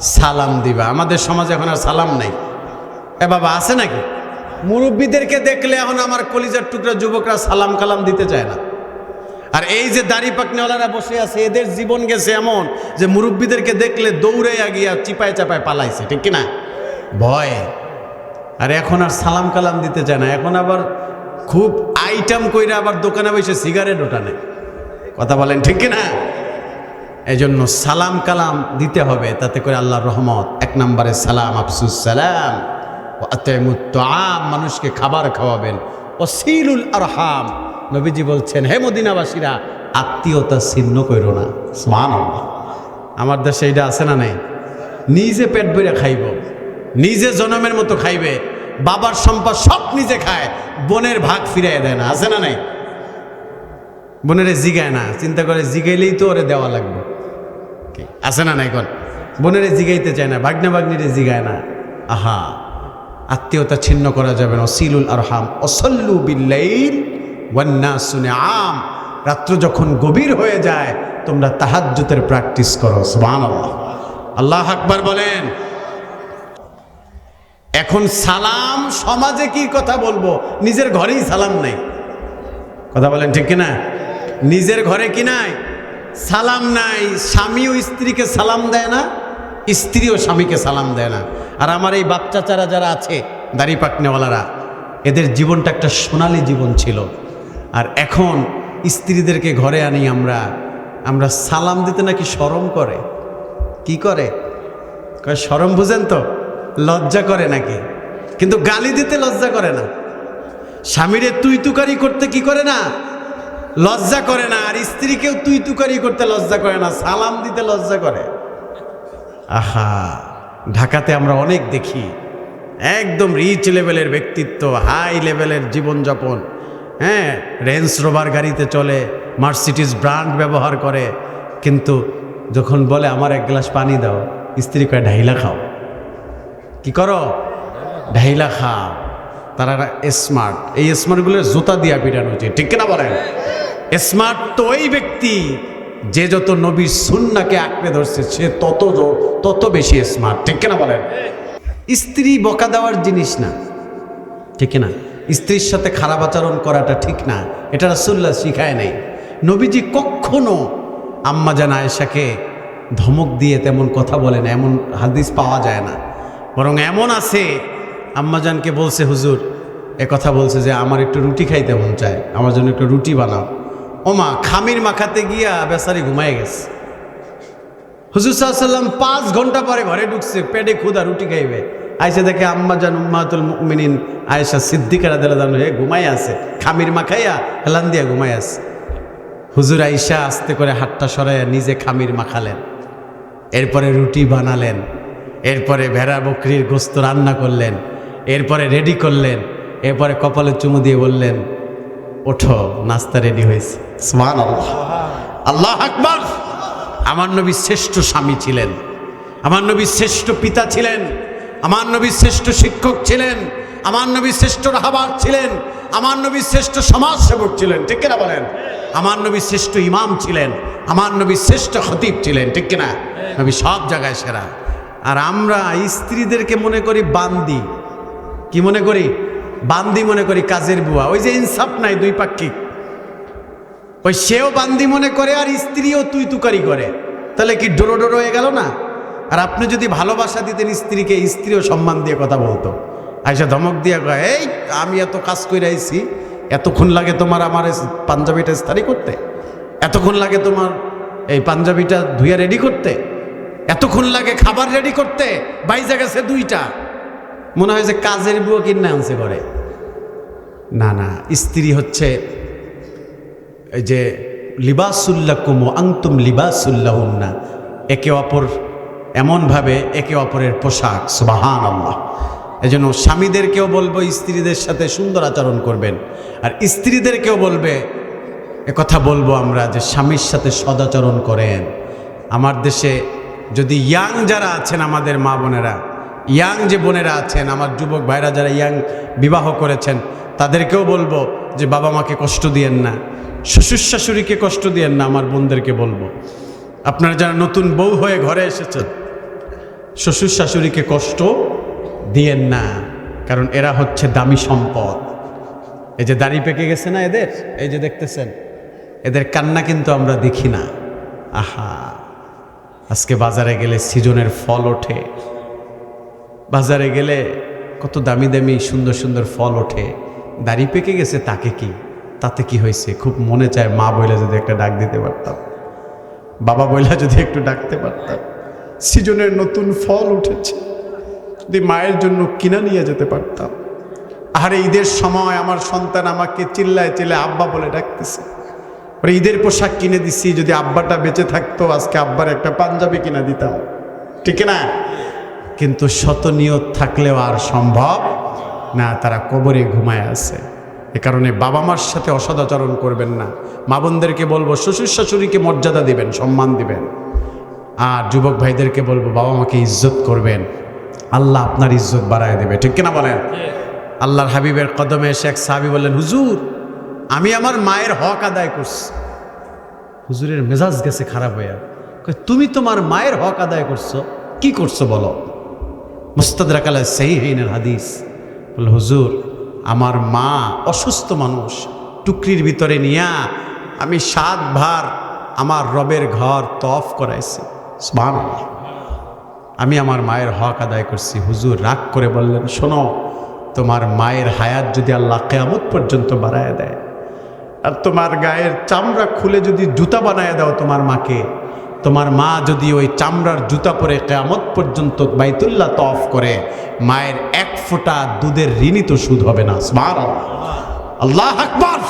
সালাম দিবা। আমাদের সমাজে এখন আর সালাম নাই। এ বাবা, আছে নাকি? মুরব্বীদেরকে দেখলে এখন আমার কলিজার টুকরা যুবকরা সালাম কালাম দিতে চায় না। আর এই যে দাড়ি পাকনেওয়ালারা বসে আছে, এদের জীবন গেছে এমন যে মুরব্বীদেরকে দেখলে দৌড়ে গিয়া চিপায় চাপায় পালাইছে, ঠিক কিনা? ভয়। আর এখন আর সালাম কালাম দিতে চায় না। এখন আবার খুব আইটেম কইরা আবার দোকানে বসে সিগারেট ওঠানে কথা বলেন, ঠিক কিনা? এই জন্য সালাম কালাম দিতে হবে, তাতে করে আল্লাহর রহমত। এক নম্বরে সালাম, আফসুস সালাম আম মানুষকে খাবার খাওয়াবেন। ও সিলুল আরহাম, নবীজি বলছেন, হে মদিনাবাসীরা, আত্মীয়তা ছিন্ন করো না। স্মান আমার দেশে এটা আছে না নাই? নিজে পেট ভরে খাইব, নিজে জনমের মতো খাইবে, বাবার সম্পদ সব নিজে খায়, বোনের ভাগ ফিরাই দেয় না, আছে না নাই? বোনেরে জিগায় না, চিন্তা করে জিগাইলেই তো ওরে দেওয়া লাগবে। কি? আছে না নাই কোন বোনেরে জিগাইতে চায় না ভাগ্নে ভাগ্নিরে জিগায় না। আহা, আত্মীয়তা ছিন্ন করা যাবে না। সিলুল আরহাম, অসল্লু বিল্লাইল ওয়ান্না শুনে আম রাত্র যখন গভীর হয়ে যায়, তোমরা তাহাজ্জুতের প্র্যাকটিস করো সুবহান আল্লাহ আল্লাহ আকবার বলেন, এখন সালাম সমাজে কি কথা বলব? নিজের ঘরেই সালাম নাই। কথা বলেন ঠিক কিনা? নিজের ঘরে কি নাই? সালাম নাই, স্বামীও স্ত্রীকে সালাম দেয় না, স্ত্রীও স্বামীকে সালাম দেয় না। আর আমার এই বাচ্চাচারা যারা আছে, দাড়ি পাকনেওয়ালারা এদের জীবনটা একটা সোনালি জীবন ছিল। আর এখন স্ত্রীদেরকে ঘরে আনি আমরা আমরা সালাম দিতে নাকি শরম করে? কি করে? শরম বুঝেন তো, লজ্জা করে নাকি? কিন্তু গালি দিতে লজ্জা করে না। স্বামীরে তুই তুকারি করতে কি করে না? লজ্জা করে না, আর স্ত্রীকেও তুই তুকারি করতে লজ্জা করে না, সালাম দিতে লজ্জা করে। আহা, ঢাকাতে আমরা অনেক দেখি, একদম রিচ লেভেলের ব্যক্তিত্ব হাই লেভেলের জীবনযাপন হ্যাঁ রেঞ্জ রোভার গাড়িতে চলে মার্সিডিজ ব্র্যান্ড ব্যবহার করে, কিন্তু যখন বলে, আমার এক গ্লাস পানি দাও, স্ত্রী কয়, ঢাইলা খাও। কি করো? ঢাইলা খাও। তারা স্মার্ট এই স্মার্টগুলোর জুতা দিয়া পিটানো উচিত, ঠিক কিনা বলেন? স্মার্ট তো ওই ব্যক্তি যে যত নবীর সুন্নাকে আঁকড়ে ধরছে, সে তত তত বেশি স্মার্ট ঠিক কিনা বলেন? স্ত্রী বকা দেওয়ার জিনিস না। ঠিক না স্ত্রীর সাথে খারাপ আচরণ করাটা ঠিক না। এটা রাসুল্লাহ শিখায় নাই। নবীজি কখনো আম্মা জান আয়েশাকে ধমক দিয়ে তেমন কথা বলে না, এমন হাদিস পাওয়া যায় না। বরং এমন আছে আম্মাজানকে বলছে, হুজুর, এ কথা বলছে যে আমার একটু রুটি খাইতে মন চায়, আমার জন্য একটু রুটি বানাও। ওমা, খামির মাখাতে গিয়া বেচারি ঘুমায় গেছে। হুজুর সাল্লাম পাঁচ ঘণ্টা পরে ঘরে ঢুকছে, পেটে ক্ষুদা রুটি খাইবে। আইসে দেখে আম্মা জান উম্মাতুল মিনিন আয়েশা সিদ্দিকারা দিলা জানো হে ঘুমাই আছে। খামির মাখাইয়া হেলান দিয়া ঘুমাই আছে। হুজুর আইসা আস্তে করে হাতটা সরাইয়া নিজে খামির মাখালেন। এরপরে রুটি বানালেন। এরপরে ভেড়া বকরির গোস্ত রান্না করলেন। এরপরে রেডি করলেন। এরপরে কপালে চুমু দিয়ে বললেন ওঠো নাস্তা রেডি হয়েছে। স্মান আল্লাহ আল্লাহ আকবর। আমার নবী শ্রেষ্ঠ স্বামী ছিলেন। আমার নবী শ্রেষ্ঠ পিতা ছিলেন। আমার নবী শ্রেষ্ঠ শিক্ষক ছিলেন। আমার নবী শ্রেষ্ঠ রাহাবার ছিলেন। আমার নবী শ্রেষ্ঠ সমাজসেবক ছিলেন ঠিক কিনা বলেন? আমার নবী শ্রেষ্ঠ ইমাম ছিলেন। আমার নবী শ্রেষ্ঠ খতিব ছিলেন ঠিক কিনা? নবী সব জায়গায় সেরা। আর আমরা স্ত্রীদেরকে মনে করি বান্দি। কি মনে করি? বান্দি মনে করি, কাজের বুয়া। ওই যে ইনসাফ নাই দুই পাক্ষিক। ওই সেও বান্দি মনে করে আর স্ত্রীও তুই তুকারি করে। তাহলে কি ডোরো ডোরো হয়ে গেল না? আর আপনি যদি ভালোবাসা দিতেন স্ত্রীকে, স্ত্রীও সম্মান দিয়ে কথা বলতো। আইসা ধমক দিয়ে কয়, এই, আমি এত কাজ করে আইছি, এতক্ষণ লাগে তোমার আমার পাঞ্জাবিটা স্থারি করতে? এতক্ষণ লাগে তোমার এই পাঞ্জাবিটা ধুইয়া রেডি করতে? এতক্ষণ লাগে খাবার রেডি করতে? বাইজা গেছে দুইটা। মনে হয় যে কাজের বুয়ো কিনে আনছে করে না না, স্ত্রী হচ্ছে এই যে লিবাসুল্লাহ কুমো আংতুম লিবাসুল্লাহ লিবাসুল্লাহুন্না। একে অপর এমনভাবে একে অপরের পোশাক সুবাহান আল্লাহ এই জন্য স্বামীদেরকেও বলব স্ত্রীদের সাথে সুন্দর আচরণ করবেন। আর স্ত্রীদেরকেও বলবে কথা বলব আমরা যে স্বামীর সাথে সদাচরণ করেন। আমার দেশে যদি ইয়াং যারা আছেন, আমাদের মা বোনেরা ইয়াং যে বোনেরা আছেন, আমার যুবক ভাইরা যারা ইয়াং বিবাহ করেছেন, তাদেরকেও বলব যে বাবা মাকে কষ্ট দিয়েন না, শ্বশুর শাশুড়িকে কষ্ট দিয়েন না, আমার বোনদেরকে বলব। আপনারা যারা নতুন বউ হয়ে ঘরে এসেছেন, শ্বশুর শাশুড়িকে কষ্ট দিয়েন না, কারণ এরা হচ্ছে দামি সম্পদ। এই যে দাড়ি পেকে গেছে না এদের? এই যে দেখতেছেন, এদের কান্না কিন্তু আমরা দেখি না। আহা, আজকে বাজারে গেলে সিজনের ফল ওঠে। বাজারে গেলে কত দামি দামি সুন্দর সুন্দর ফল ওঠে। দাড়ি পেকে গেছে, তাকে কি? তাতে কি হয়েছে? খুব মনে চায় মা বইলা যদি একটা ডাক দিতে পারতাম। বাবা বইলা যদি একটু ডাকতে পারতাম। সিজনের নতুন ফল উঠেছে। যদি মায়ের জন্য কিনা নিয়ে যেতে পারতাম। আর ঈদের সময় আমার সন্তান আমাকে চিল্লায় চিল্লায় আব্বা বলে ডাকতেছে। ঈদের পোশাক কিনে দিছি, যদি আব্বাটা বেঁচে থাকতো, আজকে আব্বার একটা পাঞ্জাবি কিনা দিতাম। ঠিক না কিন্তু শত নিয়ত থাকলেও আর সম্ভব না তারা কবরে ঘুমায় আছে। এ কারণে বাবা মার সাথে অসদাচরণ করবেন না। মা বোনদেরকে বলব শ্বশুর শাশুড়িকে মর্যাদা দিবেন সম্মান দিবেন। আর যুবক ভাইদেরকে বলব বাবা মাকে ইজ্জত করবেন। আল্লাহ আপনার ইজ্জত বাড়ায় দেবে। ঠিক কিনা বলেন? আল্লাহর হাবিবের কদমে এসে এক সাহাবি বললেন হুজুর আমি আমার মায়ের হক আদায় করছি। হুজুরের মেজাজ গেছে খারাপ হইয়া। কয়, তুমি তোমার মায়ের হক আদায় করছ? কি করছ বলো? মুস্তাদ সেই হইনের হাদিস। বলে, হুজুর, আমার মা অসুস্থ মানুষ, টুকরির ভিতরে নিয়া আমি সাত ভার আমার রবের ঘর তফ করাইছি। আমি আমার মায়ের হক আদায় করছি। হুজুর রাগ করে বললেন, শোনো, তোমার মায়ের হায়াত যদি আল্লাহ কেয়ামত পর্যন্ত বাড়ায় দেয়, আর তোমার গায়ের চামড়া খুলে যদি জুতা বানায় দাও তোমার মাকে তোমার মা যদি ওই চামড়ার জুতা পরে কেয়ামত পর্যন্ত বাইতুল্লাহ তফ করে, মায়ের এক ফোঁটা দুধের ঋণই তো সুদ হবে না। স্মার আল্লাহ আকবার।